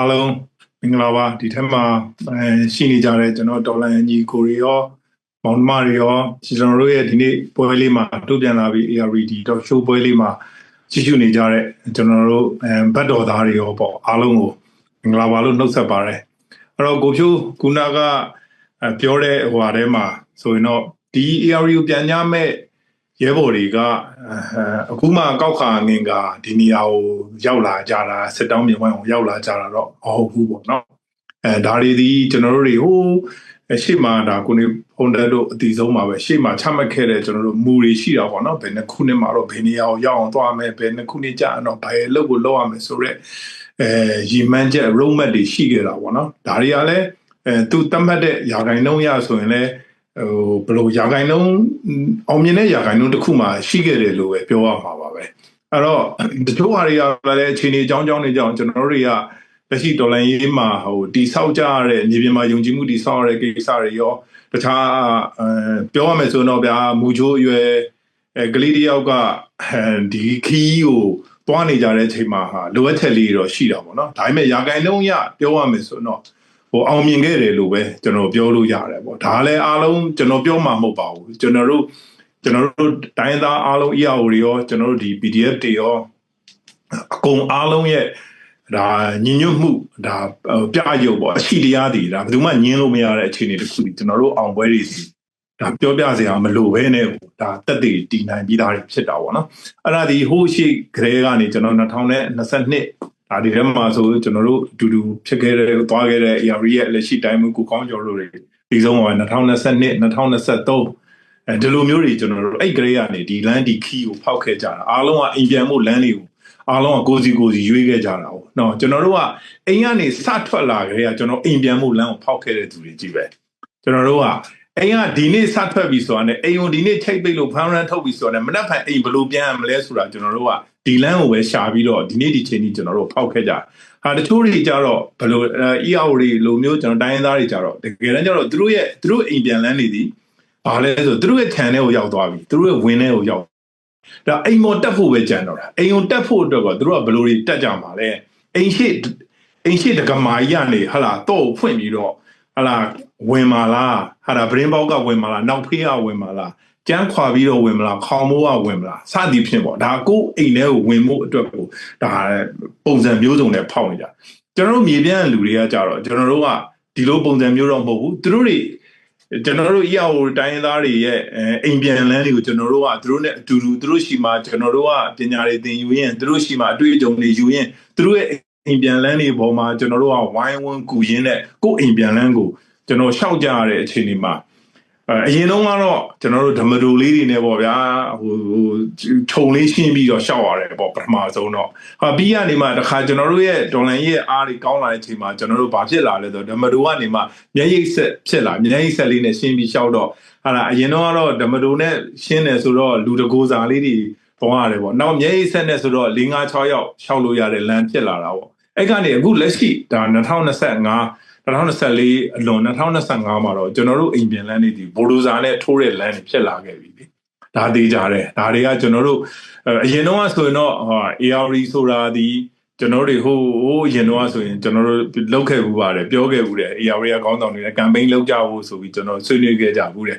အားလုံးမင်္ဂလာပါဒီထက်မှာအဲရှိနေကြတဲ့ကျွန်တော်ဒေါ်လာညီကိုရီရောမောင်နှမတွေရောကျွန်တော်တို့ရဲ့ဒီနေ့ပွဲလေးမှာတို့ပြန်လာပြီး ARD တော့ရှိုးပွဲလေးမှာကြည့်ရှုနေကြတဲ့ကျွန်တော်တို့အဲဘတ်တော်သားတွေရောပေါ့အားလုံးကိုမင်္ဂလာပါလို့နှုတ်ဆက်ပါတယ်အဲ့တော့ကိုဖြိုးကုနာကပြောတဲ့ဟိုဟာထဲမှာဆိုရင်တော့ဒီ ARD ကိုပြန်ညမဲ့ ရဲဘော်တွေကအခုမှကောက်ခါငင်ကဒီနေရာကိုရောက်လာကြတာစစ်တောင်းမြေဝိုင်းကိုရောက်လာကြတာတော့မဟုတ်ဘူးပေါ့နော်အဲဒါတွေဒီကျွန်တော်တို့တွေဟိုရှေ့မှာဒါကိုနေဖုန်တက်တို့အတီဆုံးမှာပဲရှေ့မှာချမှတ်ခဲ့တဲ့ကျွန်တော်တို့မူတွေရှိတာပေါ့နော်ဘယ်နှစ်ခုနှစ်မှာတော့ဘယ်နေရာကိုရောက်အောင်သွားမယ်ဘယ်နှစ်ခုနှစ်ကြာတော့ဘယ်လုပ်ကိုလုပ်ရမယ်ဆိုတော့အဲရည်မှန်းချက် roadmap တွေရှိခဲ့တာပေါ့နော်ဒါတွေကလည်းအဲသူတတ်မှတ်တဲ့ယာဂိုင်နှုံးရဆိုရင်လည်း ဟိုဘယ်လိုရာဂိုင်လုံးအောင်မြင်တဲ့ရာဂိုင်လုံးတစ်ခုမှရှိခဲ့တယ်လို့ပဲပြောရမှာပါပဲအဲ့တော့တချို့ဟာတွေကလည်းအခြေအနေအကြောင်းကြောင်းတွေကြောင့်ကျွန်တော်တို့တွေကလက်ရှိဒေါ်လာရေးမှာဟိုတိဆောက်ကြရတဲ့မြေပြင်မှာယုံကြည်မှုတိဆောက်ရတဲ့ကိစ္စတွေရောတခြားအဲပြောရမယ်ဆိုတော့ဗျာမူချိုးအရွယ်အဲကလေးတယောက်ကဒီခီးကိုတွားနေကြတဲ့အချိန်မှာဟာလိုအပ်ချက်လေးတော့ရှိတာပေါ့နော်ဒါပေမဲ့ရာဂိုင်လုံးရပြောရမယ်ဆိုတော့ ဟိုအောင်မြင်ခဲ့တယ်လို့ပဲကျွန်တော်ပြောလို့ရတယ်ပေါ့ဒါလည်းအားလုံးကျွန်တော်ပြောမှာမဟုတ်ပါဘူးကျွန်တော်တို့ကျွန်တော်တို့တိုင်းသားအားလုံး EAO တွေရောကျွန်တော်တို့ဒီ PDF တွေရောအကုန်အားလုံးရဲ့ဒါညီညွတ်မှုဒါပြရုပ်ပေါ့အရှိတရားတွေဒါဘယ်သူမှညင်းလို့မရတဲ့အခြေအနေတစ်ခုကျွန်တော်တို့အောင်ပွဲတွေစီဒါပြောပြစရာမလိုဘဲနဲ့ဒါတက်တည်တည်နိုင်ပြီးသားတွေဖြစ်တာပေါ့နော်အဲ့ဒါဒီဟိုးရှိကလေးကနေကျွန်တော်2022 ဒါဒီထဲမှာဆိုကျွန်တော်တို့အတူတူဖြစ်ခဲ့တဲ့သွားခဲ့တဲ့ AR ရဲ့လက်ရှိတိုင်းမှုကိုကောင်းကျော်တို့တွေဒီဆုံးပါ2022 2023အဲဒီလိုမျိုးတွေကျွန်တော်တို့အဲ့ဂရေကနေဒီ land ဒီ key ကိုဖောက်ခဲ့ကြတာအားလုံးကအိမ်ပြန်မှု land တွေကိုအားလုံးကကိုစီကိုစီရွေးခဲ့ကြတာ哦နော်ကျွန်တော်တို့ကအိမ်ကနေစထွက်လာကြတဲ့ကကျွန်တော်အိမ်ပြန်မှု land ကိုဖောက်ခဲ့တဲ့သူတွေကြီးပဲကျွန်တော်တို့ကအိမ်ကဒီနေ့စထွက်ပြီဆိုတာနဲ့အိမ်ကိုဒီနေ့ချိတ်ပိတ်လို့ဖမ်းရန်ထုတ်ပြီဆိုတာနဲ့မနှက်ဖန်အိမ်ဘယ်လိုပြန်ရမလဲဆိုတာကျွန်တော်တို့က ဒီလမ်းကိုပဲရှာပြီးတော့ဒီနေ့ဒီချိန်ကြီးကျွန်တော်တို့ဖောက်ခဲ့ကြဟာတချို့တွေကြတော့ဘယ်လို EAO တွေလိုမျိုးကျွန်တော်တိုင်းရင်းသားတွေကြတော့တကယ်တမ်းကျတော့သူတို့ရဲ့သူတို့အိမ်ပြန်လန်းနေသည်ဘာလဲဆိုသူတို့ရဲ့ channel ကိုရောက်သွားပြီသူတို့ရဲ့ win ထဲကိုရောက်ဒါအိမ်မော်တက်ဖို့ပဲကြံတော့တာအိမ်ုံတက်ဖို့အတွက်ကသူတို့ကဘယ်လိုတွေတက်ကြမှာလဲအိမ်ရှိအိမ်ရှိတကမာကြီးကနေဟလာတော့ဖွင့်ပြီးတော့ဟလာဝင်မာလားဟာဒါဗရင်ပေါက်ကဝင်မာလားနောက်ဖေးကဝင်မာလား ကြမ်းခွာပြီးတော့ဝင်မလားခေါင်မိုးကဝင်မလားစသည်ဖြင့်ပေါ့ဒါကိုအိမ်ထဲကိုဝင်မှုအတွက်ကိုဒါပုံစံမျိုးစုံနဲ့ဖောက်နေကြကျွန်တော်တို့မြေပြန့်လူတွေကကြတော့ကျွန်တော်တို့ကဒီလိုပုံစံမျိုးတော့မဟုတ်ဘူးသူတို့တွေကျွန်တော်တို့ EAO တိုင်းရင်းသားတွေရဲ့အိမ်ပြန်လန်းတွေကိုကျွန်တော်တို့ကသူတို့နဲ့အတူတူသူတို့ရှိမှကျွန်တော်တို့ကပညာတွေသင်ယူရင်သူတို့ရှိမှအတွေ့အကြုံတွေယူရင်သူတို့ရဲ့အိမ်ပြန်လန်းတွေပေါ်မှာကျွန်တော်တို့ကဝိုင်းဝန်းကူရင်းနဲ့ကိုယ်အိမ်ပြန်လန်းကိုကျွန်တော်ရှောက်ကြရတဲ့အခြေအနေမှာ အရင်တော့ကတော့ကျွန်တော်တို့ဓမ္မဒိုလေးတွေနဲ့ပေါ့ဗျာဟိုဟိုခြုံလေးရှင်းပြီးတော့ရှောက်ရတယ်ပေါ့ပထမဆုံးတော့ဟာပြီးကနေမှတခါကျွန်တော်တို့ရဲ့ဒေါ်လာရဲ့အားတွေကောင်းလာတဲ့အချိန်မှာကျွန်တော်တို့ဘာဖြစ်လာလဲဆိုတော့ဓမ္မဒိုကနေမှမျက်ရည်ဆက်ဖြစ်လာမျက်ရည်ဆက်လေးနဲ့ရှင်းပြီးရှောက်တော့ဟာလာအရင်တော့ကတော့ဓမ္မဒိုနဲ့ရှင်းတယ်ဆိုတော့လူတကိုးစာလေးတွေပေါ်ရတယ်ပေါ့နောက်မျက်ရည်ဆက်နဲ့ဆိုတော့၄၅6ယောက်ရှောက်လို့ရတဲ့လမ်းဖြစ်လာတာပေါ့အဲ့ကနေအခုလက်ရှိဒါ2025 2024အလွန်2025မှာတော့ကျွန်တော်တို့အိမ်ပြန်လန်းနေဒီဘိုဒူဇာနဲ့ထိုးတဲ့လမ်းတွေဖြစ်လာခဲ့ပြီလေဒါသေးကြတယ်ဒါတွေကကျွန်တော်တို့အရင်တော့ဆိုရင်တော့ဟာ AR ဆိုတာဒီကျွန်တော်တို့ဟိုဟိုအရင်တော့ဆိုရင်ကျွန်တော်တို့လုပ်ခဲ့ဘူးပါတယ်ပြောခဲ့ဘူးတယ် AR ကကောင်းဆောင်နေတဲ့ campaign လုပ်ကြဖို့ဆိုပြီးကျွန်တော်ဆွေးနွေးခဲ့ကြဘူးတယ်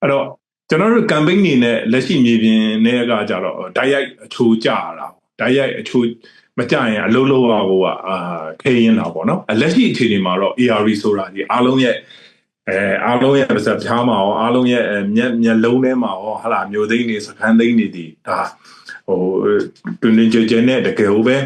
အဲ့တော့ကျွန်တော်တို့ campaign နေနဲ့လက်ရှိမြေပြင်နဲ့ကကြတော့ဓာတ်ရိုက်အချိုးကြရတာဓာတ်ရိုက်အချိုး မကြရင်အလုံးလုံးပါကိုကအာခဲရင်တာပေါ့နော်လက်ရှိအခြေအနေမှာတော့ AR ဆိုတာဒီအားလုံးရဲ့အဲအားလုံးရဲ့ပါစဖြားမှာရောအားလုံးရဲ့မျက်မျက်လုံးထဲမှာရောဟာလာမျိုးသိန်းနေစခန်းသိန်းနေဒီဒါဟိုတွင်တွင်ကြဲကြဲနဲ့တကယ်ဟိုပဲ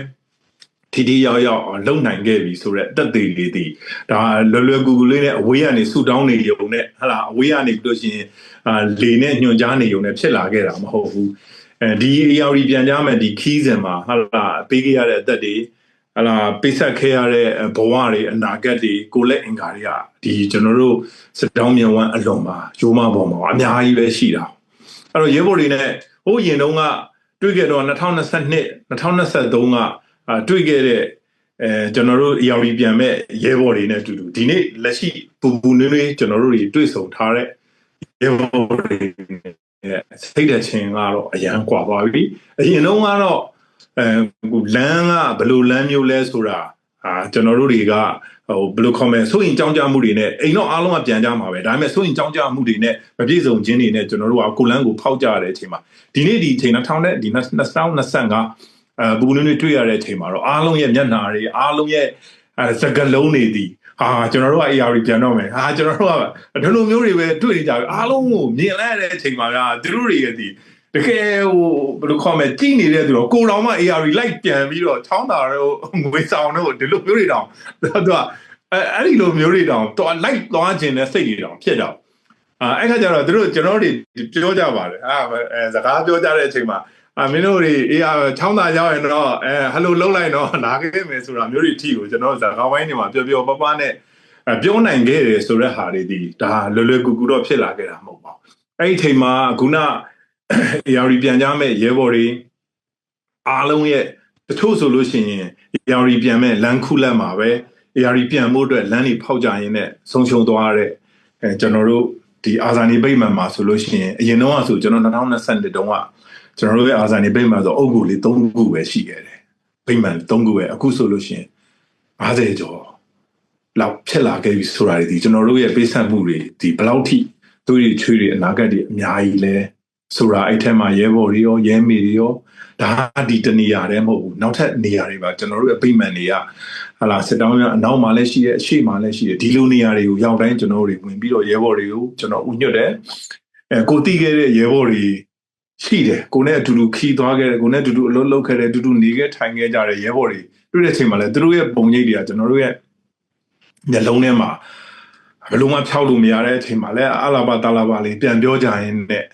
ထီထီရောက်ရောက်လုံနိုင်ခဲ့ပြီဆိုတော့တက်သေးလေးဒီဒါလွယ်လွယ်ကူကူလေးနဲ့အဝေးကနေဆူတောင်းနေရုံနဲ့ဟာလာအဝေးကနေပြီးလို့ရှိရင်အာလေနဲ့ညွှန်ကြားနေရုံနဲ့ဖြစ်လာခဲ့တာမဟုတ်ဘူး အဲဒီ AR ပြန်ကြမယ်ဒီခီးစဉ်မှာဟာလာပေးခဲ့ရတဲ့အသက်တွေဟာလာပေးဆက်ခဲ့ရတဲ့ဘဝတွေအနာဂတ်တွေကိုလက်အင်္ကာတွေကဒီကျွန်တော်တို့စတောင်းမြန်ဝမ်းအလွန်မှာရိုးမပေါ်မှာအများကြီးပဲရှိတာအဲ့တော့ရဲဘော်တွေနဲ့ဟိုရင်တုန်းကတွေ့ခဲ့တော့2022 2023ကတွေ့ခဲ့တဲ့အဲကျွန်တော်တို့ AR ပြန်မဲ့ရဲဘော်တွေနဲ့အတူတူဒီနေ့လက်ရှိပူပူနွေးနွေးကျွန်တော်တို့တွေတွေ့ဆုံထားတဲ့ရဲဘော်တွေ စိတ်တချင်းကတော့အရန်ကွာပါပြီအရင်တုန်းကတော့အဲလမ်းကဘယ်လိုလမ်းမျိုးလဲဆိုတာအာကျွန်တော်တို့တွေကဟိုဘယ်လိုခေါ်မလဲဆိုရင်ကြောင်းကြမှုတွေနဲ့အိမ်တော့အားလုံးကပြန်ကြမှာပဲဒါပေမဲ့ဆိုရင်ကြောင်းကြမှုတွေနဲ့မပြည့်စုံခြင်းတွေနဲ့ကျွန်တော်တို့ကကိုလန်းကိုဖောက်ကြရတဲ့အချိန်မှာဒီနေ့ဒီအချိန်2000နဲ့ဒီ2025အဲဘူနွေးတွေတွေ့ရတဲ့အချိန်မှာတော့အားလုံးရဲ့မျက်နှာတွေအားလုံးရဲ့အဲစကလုံးတွေဒီ ဟာကျွန်တော်တို့က AR ပြန်တော့မယ်ဟာကျွန်တော်တို့ကဒီလိုမျိုးတွေပဲတွေ့နေကြပြီအားလုံးကိုမြင်လိုက်တဲ့အချိန်မှာကသူတို့တွေရဲ့ဒီတကယ်ဟိုဘယ်လိုခေါ်မလဲကြည်နေတဲ့သူတော့ကိုတော်မှ AR လိုက်ပြန်ပြီးတော့ချောင်းတာတော့ငွေဆောင်တော့ဒီလိုမျိုးတွေတောင်သူကအဲအဲ့ဒီလိုမျိုးတွေတောင်တော့လိုက်သွားခြင်းနဲ့စိတ်တွေတောင်ဖြစ်တော့အာအဲ့ခါကျတော့သူတို့ကျွန်တော်တို့ပြောကြပါတယ်အာအဲစကားပြောကြတဲ့အချိန်မှာ အာမင်းတို့တွေအေးအာချောင်းသာရောက်ရင်တော့အဲဟယ်လိုလုံးလိုက်တော့နားခဲ့မယ်ဆိုတာမျိုးတွေအထီကိုကျွန်တော်စကားဝိုင်းနေမှာပြောပြောပပနဲ့အဲပြောနိုင်ခဲ့တယ်ဆိုတဲ့ဟာတွေဒီဒါလွယ်လွယ်ကူကူတော့ဖြစ်လာခဲ့တာမဟုတ်ပါဘူးအဲ့ဒီအချိန်မှာခုန AR ပြန်ကြမဲ့ရဲဘော်တွေအားလုံးရဲ့တချို့ဆိုလို့ရှိရင် AR ပြန်မဲ့လမ်းခုလက်မှာပဲ AR ပြန်ဖို့အတွက်လမ်းတွေဖောက်ကြရင်းနဲ့ဆုံးရှုံးသွားတဲ့အဲကျွန်တော်တို့ ဒီအာဇာနည်ဗိမာန်မှာဆိုလို့ရှိရင်အရင်တော့ဆိုကျွန်တော်2022တုန်းကကျွန်တော်တို့ရဲ့အာဇာနည်ဗိမာန်ဆိုအုပ်ကူလေး3ခုပဲရှိခဲ့တယ်ဗိမာန်3ခုပဲအခုဆိုလို့ရှိရင်50ကျော်လောက်ဖြစ်လာခဲ့ပြီဆိုတာဒီကျွန်တော်တို့ရဲ့ပေးဆက်မှုတွေဒီဘယ်လောက်ထိသူတွေချွေးတွေအနာဂတ်တွေအများကြီးလဲ ဆိုတာအဲ့ထက်မှာရဲဘော်တွေရောရဲမေတွေရောဒါဒီတနေရာတည်းမဟုတ်ဘူးနောက်ထပ်နေရာတွေပါကျွန်တော်တို့ရဲ့ဗိမာန်တွေကဟာလာစစ်တောင်းရအနောက်မှာလည်းရှိတယ်အရှေ့မှာလည်းရှိတယ်ဒီလိုနေရာတွေကိုရောက်တိုင်းကျွန်တော်တို့တွေဝင်ပြီးတော့ရဲဘော်တွေကိုကျွန်တော်ဥညွတ်တယ်အဲကိုတီးခဲ့တဲ့ရဲဘော်တွေရှိတယ်ကိုနဲ့အတူတူခီးသွားခဲ့တယ်ကိုနဲ့အတူတူအလုပ်လုပ်ခဲ့တယ်အတူတူနေခဲ့ထိုင်ခဲ့ကြတဲ့ရဲဘော်တွေတွေ့တဲ့အချိန်မှာလည်းသူတို့ရဲ့ပုံရိပ်တွေကကျွန်တော်တို့ရဲ့မျက်လုံးထဲမှာဘယ်လိုမှဖြောက်လို့မရတဲ့အချိန်မှာလည်းအလာပါတာလာပါလေးပြန်ပြောကြရင်နဲ့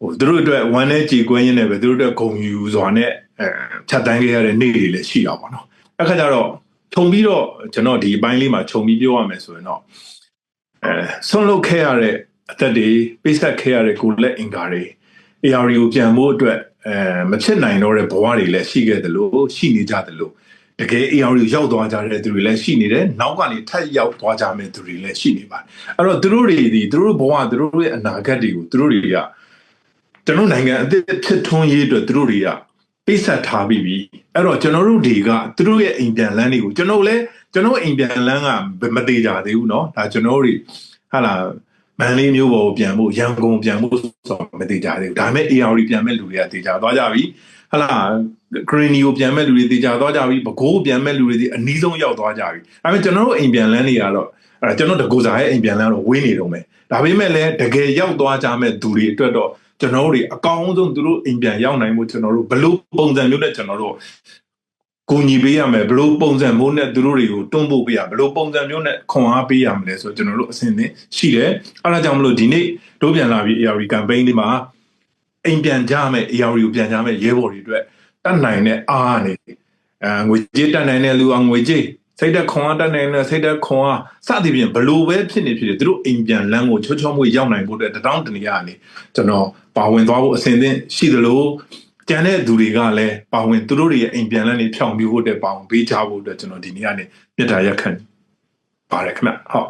ဟိုသူတို့အတွက်ဝမ်းနဲ့ကြေကွင်းရင်းနဲ့ပဲသူတို့အတွက်ဂုံယူစွာနဲ့အဲဖြတ်တန်းခဲ့ရတဲ့နေ့တွေလည်းရှိတာပေါ့နော်အခါကျတော့ခြုံပြီးတော့ကျွန်တော်ဒီအပိုင်းလေးမှာခြုံပြီးပြောရမယ်ဆိုရင်တော့အဲဆွန့်လွတ်ခဲ့ရတဲ့အသက်တွေပိတ်ဆက်ခဲ့ရတဲ့ကိုယ်လက်အင်္ကာတွေ AR ကိုပြန်ဖို့အတွက်အဲမဖြစ်နိုင်တော့တဲ့ဘဝတွေလည်းရှိခဲ့တယ်လို့ရှိနေကြတယ်လို့တကယ် AR ကိုရောက်သွားကြတဲ့သူတွေလည်းရှိနေတယ်နောက်ကနေထပ်ရောက်သွားကြမယ့်သူတွေလည်းရှိနေပါတယ်အဲ့တော့သူတို့တွေဒီသူတို့ဘဝသူတို့ရဲ့အနာဂတ်တွေကိုသူတို့တွေက ကျွန်တော်နိုင်ငံအသစ်ဖြစ်ထွန်းရေးအတွက်သူတို့တွေကပိတ်ဆက်ထားပြီးပြီအဲ့တော့ကျွန်တော်တို့တွေကသူတို့ရဲ့အိမ်ပြန်လန်းတွေကိုကျွန်တော်လည်းကျွန်တော်အိမ်ပြန်လန်းကမသေးကြသေးဘူးเนาะဒါကျွန်တော်တို့ဟာလာမန်လေးမျိုးပေါ်ပြန်ဖို့ရန်ကုန်ပြန်ဖို့ဆိုမသေးကြသေးဘူးဒါပေမဲ့ AR ပြန်မဲ့လူတွေကသေချာသွားကြပြီဟလာဂရင်းနီကိုပြန်မဲ့လူတွေသေချာသွားကြပြီဘကိုးပြန်မဲ့လူတွေဒီအနည်းဆုံးရောက်သွားကြပြီဒါပေမဲ့ကျွန်တော်တို့အိမ်ပြန်လန်းတွေကတော့အဲကျွန်တော်တကူစားရဲ့အိမ်ပြန်လန်းတော့ဝေးနေတော့မယ်ဒါပေမဲ့လည်းတကယ်ရောက်သွားကြမဲ့သူတွေအတွက်တော့ ကျွန်တော်တို့တွေအကောင်းဆုံးသူတို့အိမ်ပြန်ရောက်နိုင်မှုကျွန်တော်တို့ဘလို့ပုံစံမျိုးနဲ့ကျွန်တော်တို့ကိုညီပေးရမယ်ဘလို့ပုံစံမျိုးနဲ့သူတို့တွေကိုတွန်းပို့ပေးရဘလို့ပုံစံမျိုးနဲ့ခွန်အားပေးရမလဲဆိုတော့ကျွန်တော်တို့အစဉ်သင်ရှိတယ်အဲဒါကြောင့်မလို့ဒီနေ့တို့ပြန်လာပြီး ARV campaign လေးမှာအိမ်ပြန်ကြမယ် ARV ကိုပြန်ကြမယ်ရဲဘော်တွေအတွက်တတ်နိုင်တဲ့အားနေအဲငွေကြေးတတ်နိုင်တဲ့လူအောင်ငွေကြေး စိတ်သက်ခွန်အားတတ်နိုင်တဲ့စိတ်သက်ခွန်အားစသဖြင့်ဘလို့ပဲဖြစ်နေဖြစ်နေသူတို့အိမ်ပြန်လမ်းကိုချောချောမွေရောက်နိုင်ဖို့အတွက်တတောင်းတနေရနေကျွန်တော်ပါဝင်သွားဖို့အစဉ်သင်ရှိသလိုကျန်တဲ့သူတွေကလည်းပါဝင်သူတို့တွေရဲ့အိမ်ပြန်လန်းနေဖြောင်ပြဖို့အတွက်ပါဝင်ပေးကြဖို့အတွက်ကျွန်တော်ဒီနေ့ကနေမြတ်တာရက်ခံပါတယ်ခင်ဗျဟုတ်